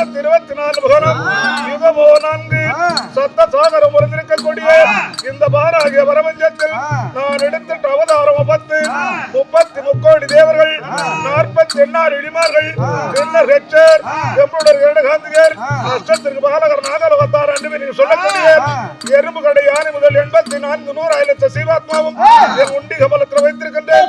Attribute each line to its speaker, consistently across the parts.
Speaker 1: ஆயிரத்தி இருபத்தி நாலு முகனம் யுகமோ நான்கு சத்த சாகரம் உறந்திருக்கக்கூடிய இந்த பாராகிய பிரபஞ்சத்தில் நான் எடுத்துட்ட அவதாரம் பத்து முப்பத்தி முக்கோடி தேவர்கள் நாற்பத்தி எண்ணாறு இடிமார்கள் தென்னர் ஹெச்சர் எம்புடர் இரண்டகாந்திகர் அஷ்டத்திற்கு பாலகர் நாகலோகத்தார் என்று நீங்க சொல்லக்கூடிய எறும்பு கடை யானை முதல் எண்பத்தி நான்கு நூறு ஆயிரத்து சீவாத்மாவும் என் உண்டி கமலத்தில் வைத்திருக்கின்றேன்.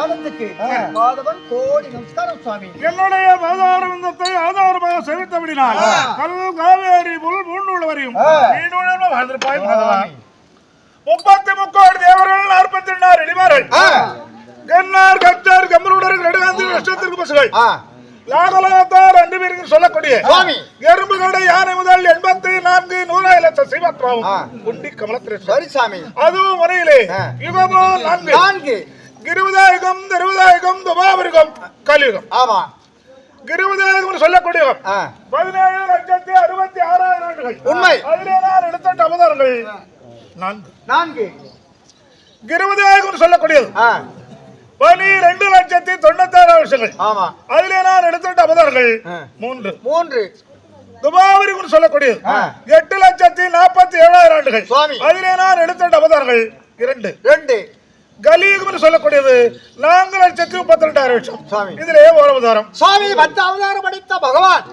Speaker 2: சாகுடைய வாதத்துக்கு மாதவன் கோடி நமஸ்காரம் சுவாமி.
Speaker 1: என்னுடைய வேதாரவிந்தத்தை ஆதாரமாக செலுத்தபடினால் கல் காவேரி புல் மூண்டுள்ளவரையும் நீண்டுணர்வு வாழ்ந்திருப்பாய் முப்பத்தி முக்கோடி தேவர்கள் நாற்பத்தி ரெண்டாயிரம் எளிமார்கள் கண்ணார் கச்சார் கம்பருடர் நெடுகாந்தி நஷ்டத்திற்கு பசுகள் லாகலகத்தார் ரெண்டு பேருக்கு சொல்லக்கூடிய. எறும்பு கடை யானை முதல் எண்பத்தி நான்கு நூறாயிரம் லட்சம் சிவத்ராவும் குண்டி கமலத்திரேஸ்வரர்.
Speaker 2: சரி சாமி
Speaker 1: அதுவும் முறையிலே. யுகமோ நான்கு.
Speaker 2: நான்கு.
Speaker 1: கிருவதாயகம் திருவதாயகம் துபாபரிகம் கலியுகம்.
Speaker 2: ஆமா.
Speaker 1: கிருவதாயகம் சொல்லக்கூடியவர்
Speaker 2: ஆ.
Speaker 1: பதினேழு லட்சத்தி அறுபத்தி ஆறாயிரம் ஆண்டுகள்.
Speaker 2: உண்மை.
Speaker 1: அதிலே நான் எடுத்த அவதாரங்கள் நான்கு.
Speaker 2: நான்கு.
Speaker 1: இருபதாயிரம் சொல்லக்கூடியது. பனிரெண்டு லட்சத்தி தொண்ணூத்தாறு வருஷங்கள்.
Speaker 2: ஆமா.
Speaker 1: அதிலே நான் எடுத்துட்ட அவதாரங்கள். மூன்று.
Speaker 2: மூன்று.
Speaker 1: துபாவரி குரு சொல்லக்கூடியது. எட்டு லட்சத்தி நாற்பத்தி ஏழாயிரம் ஆண்டுகள். அதிலே நான் எடுத்துட்ட அவதாரங்கள். இரண்டு.
Speaker 2: ரெண்டு.
Speaker 1: கலியுகம் சொல்லக்கூடியது. நான்கு லட்சத்தி முப்பத்தி ரெண்டாயிரம் வருஷம்
Speaker 2: சுவாமி.
Speaker 1: இதிலே ஒரு அவதாரம்.
Speaker 2: சுவாமி மத்த அவதாரம் அடைத்த பகவான்.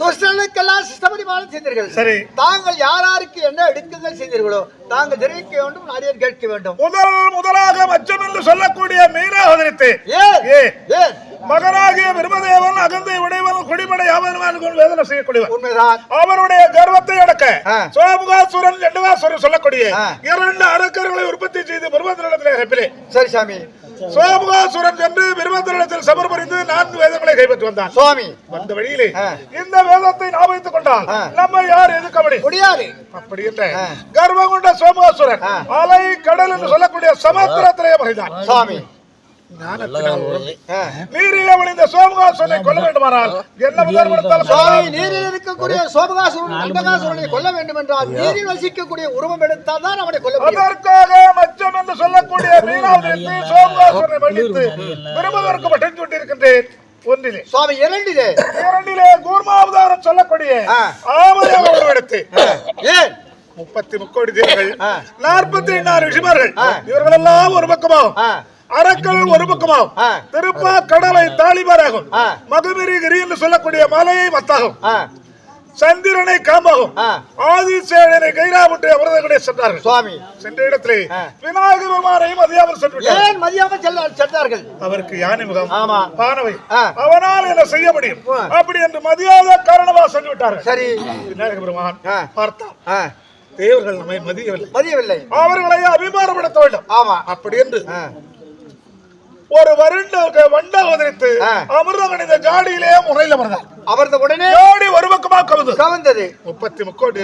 Speaker 2: துஷ்டனுக்கெல்லாம் சிஸ்டபடிமானம் செய்தீர்கள்
Speaker 1: சரி.
Speaker 2: தாங்கள் யாராருக்கு என்ன எடுக்குங்கள் செய்தீர்களோ தாங்கள் தெரிவிக்க வேண்டும் நாடியர் கேட்க வேண்டும்.
Speaker 1: முதல் முதலாக மச்சம் என்று சொல்லக்கூடிய மீனா அவதரித்து.
Speaker 2: ஏன்?
Speaker 1: ஏ.
Speaker 2: ஏன்?
Speaker 1: மகனாகிய பிரம்மதேவன் அகந்தை உடையவன் குடிமடை யாவன் வேதனை செய்யக்கூடியவன்.
Speaker 2: உண்மைதான்.
Speaker 1: அவருடைய கர்வத்தை அடக்க. சோமுகாசுரன் சொல்லக்கூடிய. இரண்டு அரக்கர்களை உற்பத்தி இறப்பிலே
Speaker 2: சரி சாமி
Speaker 1: சோமுகாசுரன் சென்று பிரம்மத்தினிடத்தில் சமர்ப்பணித்து நான்கு வேதங்களை கைப்பற்றி வந்தான்
Speaker 2: சுவாமி
Speaker 1: வந்த வழியிலே. இந்த வேதத்தை நாம் வைத்துக் கொண்டால். நம்ம யார் எதுக்க
Speaker 2: முடியாது
Speaker 1: அப்படி
Speaker 2: ஆ.
Speaker 1: கர்வம் கொண்ட சோமுகாசுரன். அலை கடல் என்று சொல்லக்கூடிய சமுத்திரத்திலே மறைந்தான்
Speaker 2: சுவாமி.
Speaker 1: நீரிலே விழுந்த சோமுகாசுரனை கொல்ல வேண்டுமானால் என்ன முதல் கொடுத்தாலும்.
Speaker 2: நீரில் இருக்கக்கூடிய அண்டகாசுரனை கொல்ல வேண்டும் என்றால் நீரில் வசிக்கக்கூடிய உருவம் எடுத்தால் தான் அவனை கொல்ல முடியும்.
Speaker 1: அதற்காக மச்சம் என்று சொல்லக்கூடிய மீனாவிற்கு சோமுகாசுரனை மன்னித்து விரும்புவதற்கு மட்டும் சுட்டிருக்கின்றேன் ஒன்றிலே.
Speaker 2: சுவாமி இரண்டிலே.
Speaker 1: இரண்டிலே கூர்மாவதாரம் சொல்லக்கூடிய
Speaker 2: ஆ.
Speaker 1: ஆமதாக ஒரு எடுத்து.
Speaker 2: ஏன்?
Speaker 1: முப்பத்தி முக்கோடி தேவர்கள். நாற்பத்தி எண்ணாறு ரிஷிமார்கள்
Speaker 2: ஆ.
Speaker 1: இவர்கள் எல்லாம் ஒரு பக்கமாகும்.
Speaker 2: ஆ.
Speaker 1: அரக்கல் ஒரு பக்கமாகும். திருப்பா கடலை தாளிமாராகும்
Speaker 2: ஆ.
Speaker 1: மதுமிரி என்று சொல்லக்கூடிய மலையை மத்தாகும் சந்திரனை காம்பாகும். ஆதிசேடனை கைராமுட்டு அவரதர்களே சென்றார்கள்.
Speaker 2: சுவாமி.
Speaker 1: சென்ற இடத்திலே
Speaker 2: ஆ.
Speaker 1: விநாயகர் பெருமானையும் அதிகாமல் சென்று விட்டார்.
Speaker 2: ஏன் மதியாம செல்ல சென்றார்கள்?
Speaker 1: அவருக்கு யானை முகம்
Speaker 2: ஆமா.
Speaker 1: பானவை. அவனால் என்ன செய்ய முடியும். அப்படி என்று மதியாத காரணமாக சென்று விட்டார்கள்
Speaker 2: சரி
Speaker 1: விநாயகர் பெருமான்
Speaker 2: ஆ,
Speaker 1: தேவர்கள் நம்மை மதியவில்லை.
Speaker 2: மதியவில்லை.
Speaker 1: அவர்களை அபிமானப்படுத்த வேண்டும்.
Speaker 2: ஆமா.
Speaker 1: அப்படி என்று ஒரு வருண்ட வண்ட அவதரித்து
Speaker 2: ஆ.
Speaker 1: அமிர்தம் இந்த ஜாடியிலே முறையில் அமர்ந்தார்.
Speaker 2: அவரது உடனே
Speaker 1: ஜாடி ஒரு பக்கமா கவுது
Speaker 2: கவர்ந்தது
Speaker 1: முப்பத்தி முக்கோடி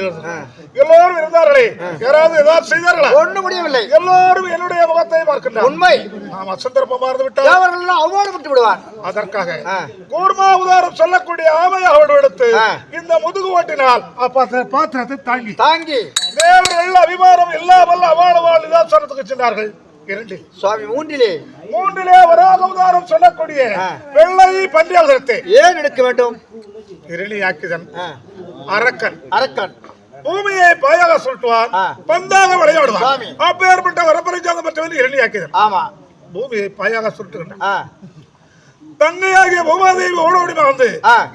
Speaker 1: எல்லோரும் இருந்தார்களே. யாராவது ஏதாவது செய்தார்களா?
Speaker 2: ஒண்ணு முடியவில்லை.
Speaker 1: எல்லோரும் என்னுடைய முகத்தை பார்க்கின்றார்
Speaker 2: உண்மை.
Speaker 1: நாம் அசந்தர்ப்பம் மறந்து விட்டால்
Speaker 2: எல்லாம் அவ்வாறு விட்டு விடுவார்
Speaker 1: அதற்காக. கூர்மா உதாரம் சொல்லக்கூடிய ஆமை அவரோடு எடுத்து. இந்த முதுகு ஓட்டினால் அப்ப பாத்திரத்தை தாங்கி.
Speaker 2: தாங்கி.
Speaker 1: தேவர்கள் அபிமானம் இல்லாமல் அவாளவாள் இதாசனத்துக்கு சென்றார்கள். இரண்டில்
Speaker 2: சுவாமி மூன்றிலே.
Speaker 1: மூன்றிலே வராக உதாரம் சொல்லக்கூடிய. வெள்ளை பன்றி அவதரத்தை
Speaker 2: ஏன் எடுக்க வேண்டும்?
Speaker 1: இரணியாக்கிதன்
Speaker 2: ஆ,
Speaker 1: அரக்கன்.
Speaker 2: அரக்கன்.
Speaker 1: பூமியை பாயாக சுட்டுவான்
Speaker 2: ஆ.
Speaker 1: பந்தாக விளையாடுவான்.
Speaker 2: சுவாமி.
Speaker 1: அப்பேற்பட்ட வரப்பரிஜாதம் பெற்றவன் இரணியாக்கிதன்
Speaker 2: ஆமா.
Speaker 1: பூமியை பாயாக சுட்டுகின்றான்
Speaker 2: ஆ,
Speaker 1: தங்கையாகிய பூமாதேவி ஓடோடி வந்து.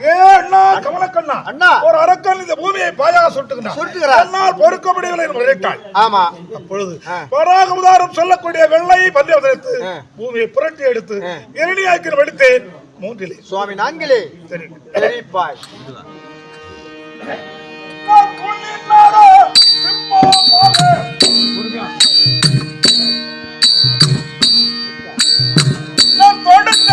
Speaker 1: ஏ அண்ணா கமலக்கண்ணா
Speaker 2: அண்ணா.
Speaker 1: ஒரு அரக்கன் இந்த பூமியை பாயாக சுட்டுகிறான்
Speaker 2: சுட்டுகிறான்.
Speaker 1: என்னால் பொறுக்க முடியவில்லை என்று உரைத்தாள்
Speaker 2: ஆமா
Speaker 1: அப்பொழுது. பராக உதாரம் சொல்லக்கூடிய வெள்ளை பந்தி அவதரித்து
Speaker 2: ஆ.
Speaker 1: பூமியை புரட்டி எடுத்து. இரணியாக்கிற வடித்தேன் மூன்றிலே
Speaker 2: சுவாமி நான்கிலே
Speaker 1: சரி. நான் தொடுத்தேனே.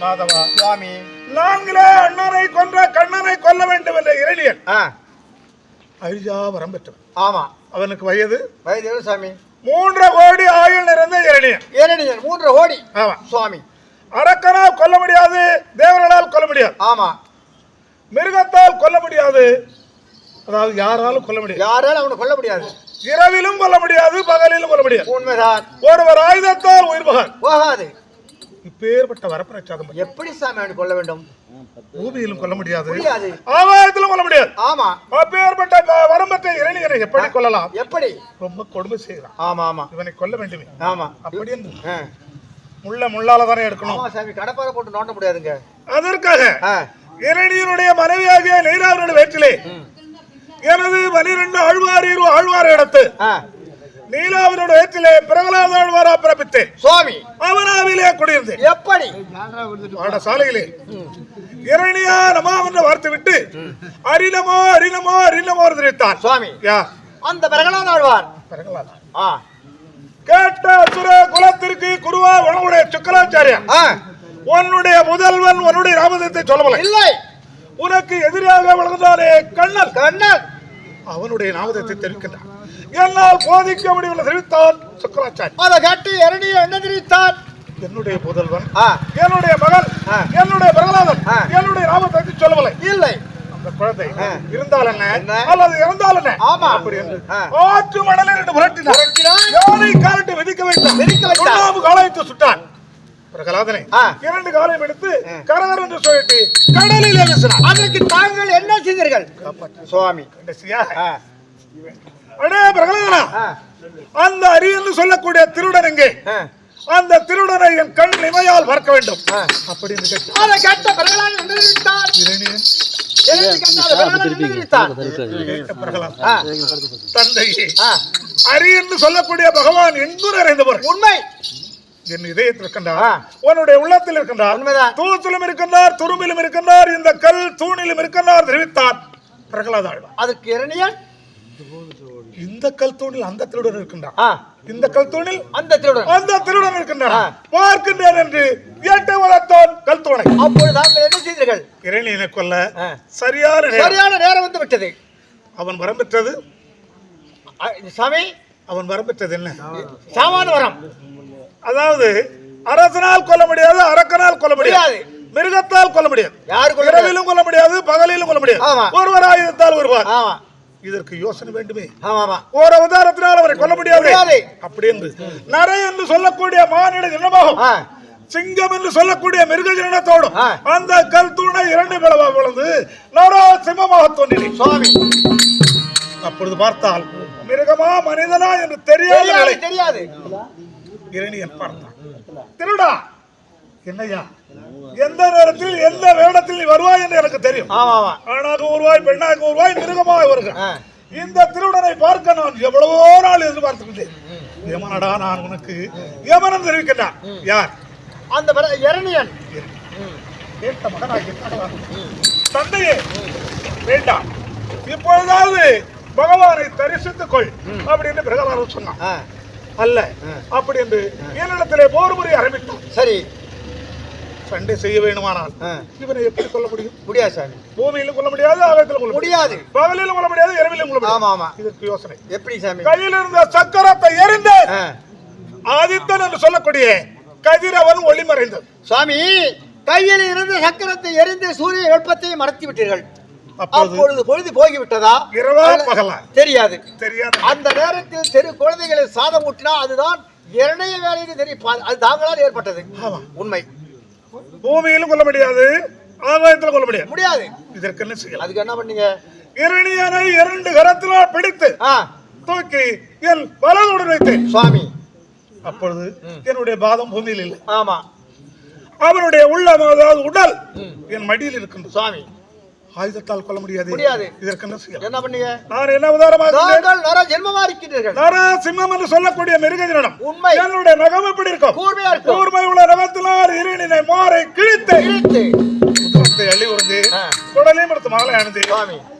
Speaker 1: மாதவா
Speaker 2: சுவாமி.
Speaker 1: நான்கிலே அண்ணனை கொன்ற கண்ணனை கொல்ல வேண்டும் என்ற இரணியன்.
Speaker 2: ஆ,
Speaker 1: அழிஜா வரம் பெற்றவன்.
Speaker 2: ஆமா.
Speaker 1: அவனுக்கு வயது?
Speaker 2: வயது சாமி
Speaker 1: மூன்றரை கோடி ஆயுள் நிறைந்த இரணியன்.
Speaker 2: ஏனடியன் மூன்று ஓடி
Speaker 1: ஆமா.
Speaker 2: சுவாமி
Speaker 1: அரக்கனால் கொல்ல முடியாது தேவர்களால் கொல்ல முடியாது.
Speaker 2: ஆமா.
Speaker 1: மிருகத்தால் கொல்ல முடியாது. அதாவது யாராலும் கொல்ல முடியாது.
Speaker 2: யாராலும் அவனை கொல்ல முடியாது.
Speaker 1: இரவிலும் கொல்ல முடியாது பகலிலும் கொல்ல முடியாது.
Speaker 2: உண்மைதான்.
Speaker 1: ஒருவர் ஆயுதத்தால் உயிர் பகல்
Speaker 2: போகாது.
Speaker 1: இப்பேற்பட்ட வரப்பிரச்சாதம்
Speaker 2: எப்படி சாமி அவனை கொல்ல வேண்டும்?
Speaker 1: பூமியிலும் கொல்ல முடியாது. ஆகாயத்திலும் கொல்ல முடியாது.
Speaker 2: ஆமா.
Speaker 1: அப்பேற்பட்ட வரம்பத்தை இரணியனை எப்படி கொல்லலாம்?
Speaker 2: எப்படி?
Speaker 1: ரொம்ப கொடுமை செய்கிறான்.
Speaker 2: ஆமா ஆமா.
Speaker 1: இவனை கொல்ல வேண்டுமே.
Speaker 2: ஆமா.
Speaker 1: அப்படி என்று. முள்ள முள்ளால தானே எடுக்கணும்.
Speaker 2: சாமி கடப்பாறை போட்டு நோண்ட முடியாதுங்க.
Speaker 1: அதற்காக இரணியனுடைய மனைவியாகிய நீராவனுடைய வயிற்றிலே. எனது பனிரெண்டு ஆழ்வார் இரு ஆழ்வாரை எடுத்து
Speaker 2: ஆ.
Speaker 1: நீலாவினுடைய வயிற்றிலே பிரகலாத ஆழ்வாரா பிறப்பித்தேன்.
Speaker 2: சுவாமி.
Speaker 1: அவனாவிலே குடியிருந்தேன்.
Speaker 2: எப்படி?
Speaker 1: பாடசாலையிலே இரணியா நமா என்று வார்த்து விட்டு அரிநமோ அரிநமோ என்று தெரிவித்தான்
Speaker 2: சுவாமி.
Speaker 1: யா.
Speaker 2: அந்த பிறகலான் ஆழ்வார்.
Speaker 1: பிரகலாதா?
Speaker 2: ஆ.
Speaker 1: கேட்ட அசுர குலத்திற்கு குருவா உணவுடைய சுக்கராச்சாரியா
Speaker 2: ஆ.
Speaker 1: உன்னுடைய முதல்வன் உன்னுடைய ராமதத்தை சொல்லவில்லை.
Speaker 2: இல்லை.
Speaker 1: உனக்கு எதிராக விளங்குதானே கண்ணன்.
Speaker 2: கண்ணன்.
Speaker 1: அவனுடைய நாமதத்தை தெரிவிக்கின்றான். என்னால் போதிக்க முடியவில்லை தெரிவித்தான் சுக்கராச்சாரி
Speaker 2: அதை கேட்டு இரணிய என்ன தெரிவித்தான்?
Speaker 1: என்னுடைய புதல்வன் என்னுடைய மகன். என்னுடைய பிரகலாதன். என்னுடைய நாமத்தை சொல்லவில்லை.
Speaker 2: இல்லை.
Speaker 1: அந்த குழந்தை. இருந்தால் என்ன? அல்லது இறந்தால் என்ன
Speaker 2: ஆமா.
Speaker 1: அப்படி என்று.
Speaker 2: ஆ.
Speaker 1: ஆற்று மணலில் என்று புரட்டினார். யானை காலிட்டு விதிக்க வைத்தான். சுட்டான். பிரகலாதனை. இரண்டு காலையும் எடுத்து கரகர் என்று சொல்லிட்டு கடலிலே வீசினார்
Speaker 2: அதற்கு தாங்கள் என்ன செய்தீர்கள்? சுவாமி.
Speaker 1: அடே பிரகலாதனா. அந்த அரியன்னு சொல்லக்கூடிய திருடன் எங்கே? அந்த திருடனை என் கண் இமையால் பார்க்க வேண்டும். அப்படின்னு கேட்டான்.
Speaker 2: அதை கேட்ட பிரகலாதன்
Speaker 1: தந்தையே
Speaker 2: ஆ,
Speaker 1: அரியன்னு சொல்லக்கூடிய பகவான் எங்கு நிறைந்தவர்
Speaker 2: உண்மை.
Speaker 1: என் இதயத்தில் இருக்கின்றார். உன்னுடைய உள்ளத்தில் இருக்கின்றார்.
Speaker 2: உண்மைதான்.
Speaker 1: தூசிலும் இருக்கின்றார் துரும்பிலும் இருக்கின்றார் இந்த கல் தூணிலும் இருக்கின்றார் தெரிவித்தார். பிரகலாத ஆழ்வார்
Speaker 2: அதுக்கு இரணியன்
Speaker 1: இந்த கல் தூணில் அந்த திருடன் இருக்கின்றார்
Speaker 2: ஆ,
Speaker 1: இந்த கல் தூணில்
Speaker 2: அந்த திருடன்.
Speaker 1: அந்த திருடன் இருக்கின்றார்
Speaker 2: ஆ.
Speaker 1: பார்க்கின்றேன் என்று எட்டு வளர்த்தான் கல் தூணை
Speaker 2: அப்பொழுது தாங்கள் என்ன செய்தீர்கள்?
Speaker 1: இரணியனை கொல்ல. சரியான
Speaker 2: சரியான நேரம் வந்து விட்டது.
Speaker 1: அவன் வரம் பெற்றது?
Speaker 2: சாமி?
Speaker 1: அவன் வரம் பெற்றது என்ன?
Speaker 2: சாமான வரம்.
Speaker 1: அதாவது அரசனால் கொல்ல முடியாது அரக்கனால் கொல்ல முடியாது. மிருகத்தால் கொல்ல முடியாது. இரவிலும் கொல்ல முடியாது பகலிலும் கொல்ல முடியாது. ஒருவர் ஆயுதத்தால் ஒருவர். இதற்கு யோசனை வேண்டுமே. ஒரு அவதாரத்தினால் அவரை கொல்ல முடியாது. அப்படி என்று. நரை என்று சொல்லக்கூடிய மானிட ஜனமாகும்.
Speaker 2: ஆ,
Speaker 1: சிங்கம் என்று சொல்லக்கூடிய மிருக ஜனத்தோடும். அந்த கல் தூணை இரண்டு பிளவாக விழுந்து நரா சிம்மமாக தோன்றினேன்
Speaker 2: சுவாமி.
Speaker 1: அப்பொழுது பார்த்தால் மிருகமா மனிதனா என்று தெரியாத
Speaker 2: தெரியாது.
Speaker 1: இரணியன் பார்த்தான். திருடா. என்னையா எந்த நேரத்தில் எந்த வேடத்தில் நீ வருவாய் என்று எனக்கு தெரியும். ஆணாக வருவாய் பெண்ணாக வருவாய் மிருகமாக வருகிறான் இந்த திருடனை பார்க்க நான் எவ்வளவோ நாள் எதிர்பார்த்துக்கிட்டேன் யமனடா நான் உனக்கு யமனம் தெரிவிக்கின்றான். யார்?
Speaker 2: அந்த இரணியன்
Speaker 1: கேட்ட கணவன். தந்தையே வேண்டாம். இப்பொழுதாவது பகவானை தரிசித்துக் கொள் அப்படின்னு பிரகலாதன் சொன்னான். அல்ல. அப்படி என்று என்னிடத்திலே போர் முறை ஆரம்பித்தான்.
Speaker 2: சரி.
Speaker 1: சண்டை செய்ய வேண்டுமானால் இவனை எப்படி கொல்ல முடியும்?
Speaker 2: முடியாது சாமி.
Speaker 1: பூமியிலும் கொல்ல முடியாது ஆகாயத்திலும் கொல்ல முடியாது. பகலிலும் கொல்ல முடியாது இரவிலும் கொல்ல
Speaker 2: ஆமா
Speaker 1: முடியாது
Speaker 2: ஆமா
Speaker 1: இதற்கு யோசனை.
Speaker 2: எப்படி சாமி?
Speaker 1: கையில் இருந்த சக்கரத்தை எறிந்து
Speaker 2: ஆ,
Speaker 1: ஆதித்தன் என்று சொல்லக்கூடிய கதிரவன் ஒளி மறைந்தது
Speaker 2: சுவாமி கையில் இருந்த சக்கரத்தை எரிந்து சூரிய வெப்பத்தை மறைத்து விட்டீர்கள் அப்பொழுது பொழுது போய்விட்டதா?
Speaker 1: இரவா பகலா?
Speaker 2: தெரியாது.
Speaker 1: தெரியாது.
Speaker 2: அந்த நேரத்தில் தெரு குழந்தைகளை சாதம் ஊட்டினா அதுதான் இரணய வேலைன்னு தெரியும். அது தாங்களால் ஏற்பட்டது.
Speaker 1: ஆமா
Speaker 2: உண்மை.
Speaker 1: பூமியிலும் கொல்ல முடியாது ஆகாயத்திலும் கொல்ல முடியாது.
Speaker 2: முடியாது.
Speaker 1: இதற்கு என்ன செய்யலாம்?
Speaker 2: அதுக்கு என்ன பண்ணீங்க?
Speaker 1: இரணியனை இரண்டு கரத்தினால் பிடித்து தூக்கி என் வலதுடன் வைத்தேன்.
Speaker 2: சுவாமி.
Speaker 1: அப்பொழுது என்னுடைய பாதம் பூமியில் இல்லை.
Speaker 2: ஆமா.
Speaker 1: அவனுடைய உள்ளம் அதாவது உடல் என் மடியில் இருக்கின்றது.
Speaker 2: சுவாமி.
Speaker 1: ஆயுதத்தால் கொல்ல முடியாது.
Speaker 2: முடியாது.
Speaker 1: இதற்கு என்ன செய்யலாம்?
Speaker 2: என்ன பண்ணீங்க?
Speaker 1: நான் என்ன உதாரணமாக?
Speaker 2: தாங்கள் நர ஜென்மமா இருக்கின்றீர்கள்
Speaker 1: நரசிம்மம் என்று சொல்லக்கூடிய மிருக ஜனம்
Speaker 2: உண்மை.
Speaker 1: என்னுடைய நகம் எப்படி இருக்கும்?
Speaker 2: கூர்மையா இருக்கும்.
Speaker 1: கூர்மை உள்ள நகத்தினால் இரணினை மாறை கிழித்து
Speaker 2: இழுத்து
Speaker 1: உத்தரத்தை அள்ளி உருந்து. குடலையும் எடுத்து மாலை அணிந்து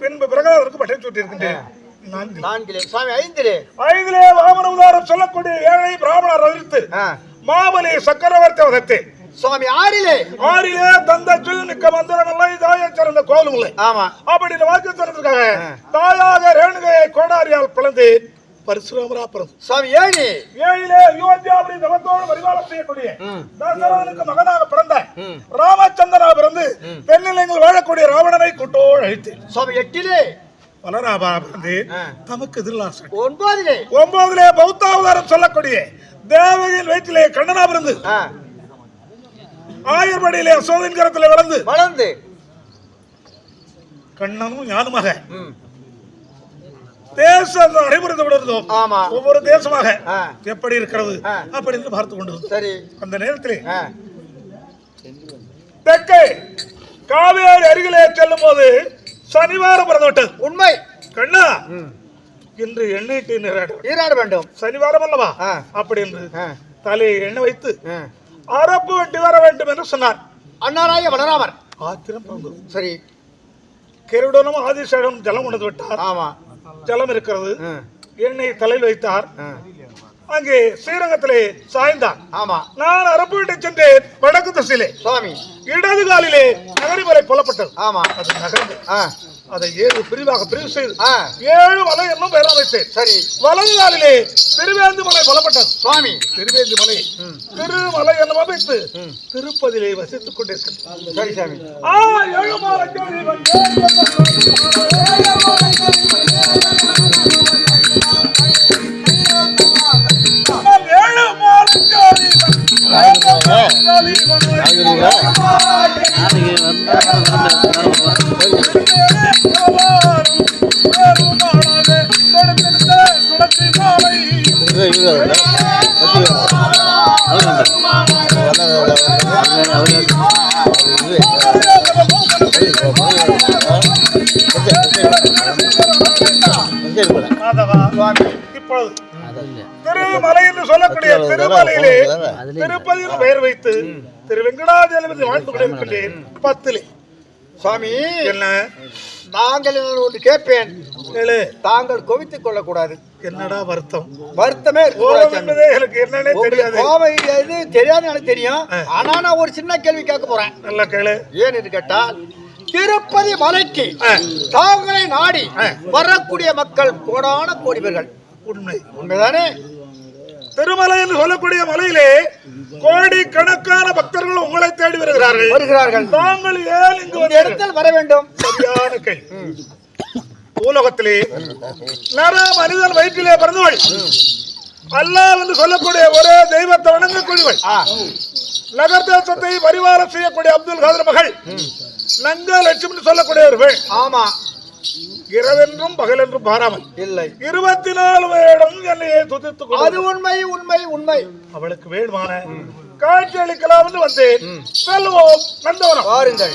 Speaker 1: பின்பு பிரகலாதருக்கு பட்டை சூட்டி இருக்கின்றேன் நான்கு
Speaker 2: நான்கிலே. சுவாமி ஐந்திலே.
Speaker 1: ஐந்திலே வாமன உதாரம் சொல்லக்கூடிய ஏழை பிராமணர்
Speaker 2: ஆ.
Speaker 1: மாபலி சக்கரவர்த்தி வதத்தை
Speaker 2: சுவாமி ஆறிலே.
Speaker 1: ஆறிலே தந்த சொல் மிக்க மந்திரம் இல்லை தாயை சிறந்த கோலும் இல்லை
Speaker 2: ஆமா.
Speaker 1: அப்படி இந்த வாக்கு தரத்துக்காக தாயாக ரேணுகையை கோடாரியால் பிளந்து பரிசுராமரா பிறந்து
Speaker 2: சுவாமி ஏழு.
Speaker 1: ஏழிலே அயோத்தியா அப்படி தவத்தோடு பரிகாரம் செய்யக்கூடிய
Speaker 2: ம்.
Speaker 1: தசரதனுக்கு மகனாக பிறந்த. ராமச்சந்திரா பிறந்து தென்னிலங்கள் வாழக்கூடிய ராவணனை குட்டோடு அழித்து
Speaker 2: சுவாமி எட்டிலே.
Speaker 1: பலராபா பிறந்து. தமக்கு எதிர்லாசன்
Speaker 2: ஒன்பதிலே.
Speaker 1: ஒன்பதிலே பௌத்தாவதாரம் சொல்லக்கூடிய தேவகியின் வயிற்றிலே கண்ணனா பிறந்து. ஆயர்படியிலே அசோகன் கரத்திலே வளர்ந்து
Speaker 2: வளர்ந்து
Speaker 1: கண்ணனும் ஞானமாக. தேசம்
Speaker 2: ஆமா
Speaker 1: ஒவ்வொரு தேசமாக. எப்படி இருக்கிறது. அப்படி என்று பார்த்து
Speaker 2: சரி
Speaker 1: அந்த நேரத்திலே. தெற்கே காவேரி அருகிலே செல்லும் போது சனிவாரம் பிறந்து விட்டது
Speaker 2: உண்மை
Speaker 1: கண்ணா. இன்று எண்ணெய்க்கு நீராட
Speaker 2: வேண்டும்
Speaker 1: சனிவாரம் அல்லவா. அப்படி என்று. தலையை எண்ணெய் வைத்து. அரப்பு வெட்டி வர வேண்டும் என்று சொன்னார்.
Speaker 2: அண்ணாராய வளராமர்.
Speaker 1: ஆத்திரம் பிறந்தது
Speaker 2: சரி.
Speaker 1: கருடனும் ஆதிசேடம் ஜலம் உணர்ந்து விட்டார்.
Speaker 2: ஆமா.
Speaker 1: ஜலம் இருக்கிறது. எண்ணெய் தலையில் வைத்தார். அங்கே ஸ்ரீரங்கத்திலே சாய்ந்தார்.
Speaker 2: ஆமா.
Speaker 1: நான் அரப்பு விட்டு சென்றேன். வடக்கு திசையிலே.
Speaker 2: சுவாமி.
Speaker 1: இடது காலிலே நகரிமலை புலப்பட்டது.
Speaker 2: ஆமா.
Speaker 1: அது நகர்ந்து. அதை ஏழு பிரிவாக பிரிவு செய்து ஏழு மலை என்னும் பெயர் அமைத்தேன்
Speaker 2: சரி.
Speaker 1: வலது காலிலே திருவேந்தி மலை புலப்பட்டது.
Speaker 2: சுவாமி.
Speaker 1: திருவேந்தி மலை. திருமலை என்னும் அமைத்து திருப்பதிலே வசித்துக் கொண்டிருக்கிறது.
Speaker 2: சரி சாமி.
Speaker 1: ஆ ஏழு மாலை ஜோதிவன் திருமலை என்று சொல்லக்கூடிய திருமலையிலே திருப்பதியில் பெயர் வைத்து திரு வெங்கடாஜலபதி வாழ்ந்து கொண்டிருக்கின்றேன். பத்திலே.
Speaker 2: சுவாமி
Speaker 1: என்ன?
Speaker 2: நாங்கள் ஒன்று கேட்பேன்.
Speaker 1: கேளு.
Speaker 2: தாங்கள் கோவித்துக் கொள்ளக்கூடாது.
Speaker 1: என்னடா வருத்தம்?
Speaker 2: வருத்தமே
Speaker 1: எனக்கு என்னன்னே தெரியாது.
Speaker 2: கோபம் இது தெரியாது எனக்கு தெரியும். ஆனா நான் ஒரு சின்ன கேள்வி கேட்க போறேன்.
Speaker 1: நல்லா கேளு.
Speaker 2: ஏன் என்று கேட்டால் திருப்பதி மலைக்கு. தாங்களை நாடி வரக்கூடிய மக்கள் கோடான கோடி பேர்கள்.
Speaker 1: உண்மை.
Speaker 2: உண்மைதானே?
Speaker 1: திருமலை என்று சொல்லக்கூடிய மலையிலே கோடி கணக்கான பக்தர்கள் உங்களை தேடி வருகிறார்கள்.
Speaker 2: வருகிறார்கள்.
Speaker 1: தாங்கள் ஏன் இங்கு வந்தீர்கள்?
Speaker 2: இடத்தில் வர வேண்டும்.
Speaker 1: சரியான கேள்வி பூலோகத்திலே நர மனிதன் வயிற்றிலே பிறந்தவள். அல்லாஹ் என்று சொல்லக்கூடிய ஒரே தெய்வத்தை வணங்கக்கூடியவள். நகர் தேசத்தை பரிவாரம் செய்யக்கூடிய அப்துல் காதர் மகள். நங்க லட்சுமி சொல்லக்கூடியவர்கள்.
Speaker 2: ஆமா.
Speaker 1: இரவென்றும் பகலென்றும் பாராமல்
Speaker 2: இல்லை.
Speaker 1: இருபத்தி நாலு வருடம் என்னையே துதித்துக்
Speaker 2: அது உண்மை உண்மை உண்மை.
Speaker 1: அவளுக்கு வேணுமான காட்சி அளிக்கலாம் என்று வந்தேன். செல்வோம் நந்தவனம்
Speaker 2: பாருங்கள்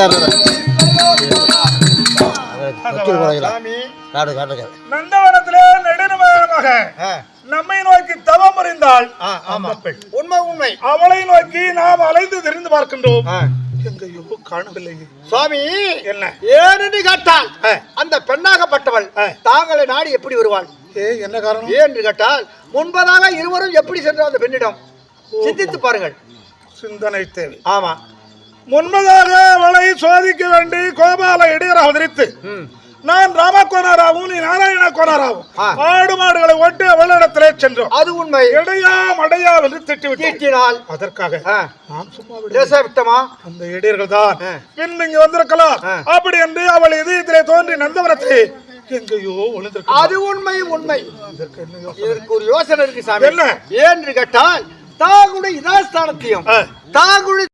Speaker 3: ஏற்றுக்கணும்
Speaker 2: சாமி
Speaker 3: காடு காடு காடு.
Speaker 1: நந்தவனத்திலே நெடுநமாக நம்மை நோக்கி தவம் பெண்.
Speaker 2: உண்மை உண்மை.
Speaker 1: அவளை நோக்கி நாம் அலைந்து திரிந்து பார்க்கின்றோம். எங்கேயோ காணவில்லை.
Speaker 2: சுவாமி
Speaker 1: என்ன?
Speaker 2: ஏனென்று கேட்டால். அந்த பெண்ணாகப்பட்டவள். தாங்களை நாடி எப்படி வருவாள்?
Speaker 1: ஏ என்ன காரணம்?
Speaker 2: ஏன் என்று கேட்டால் முன்பதாக இருவரும் எப்படி சென்ற அந்த பெண்ணிடம்? சிந்தித்து பாருங்கள்.
Speaker 1: சிந்தனை தேவை.
Speaker 2: ஆமா.
Speaker 1: முன்பதாக அவளை சோதிக்க வேண்டி கோபால இடையர் அவதரித்து. நான் ராம கோனாராவும் நீ நாராயண கோனாராவும். ஆடு மாடுகளை ஓட்டி அவளிடத்திலே சென்றோம்.
Speaker 2: அது உண்மை.
Speaker 1: இடையா மடையா என்று திட்டிவிட்டு
Speaker 2: தீட்டினால்?
Speaker 1: அதற்காக நாம் சும்மா
Speaker 2: விட்டமா?
Speaker 1: அந்த இடையர்கள் தான்
Speaker 2: ஆ.
Speaker 1: பின்பு இங்கு வந்திருக்கலாம். அப்படி என்று அவள் இதயத்திலே தோன்றி நந்தவனத்தை எங்கேயோ.
Speaker 2: அது உண்மை உண்மை.
Speaker 1: இதற்கு
Speaker 2: ஒரு யோசனை இருக்கு சாமி.
Speaker 1: என்ன?
Speaker 2: ஏன் கேட்டால் தாகுடைய இதாஸ்தானத்தையும். தாகுடைய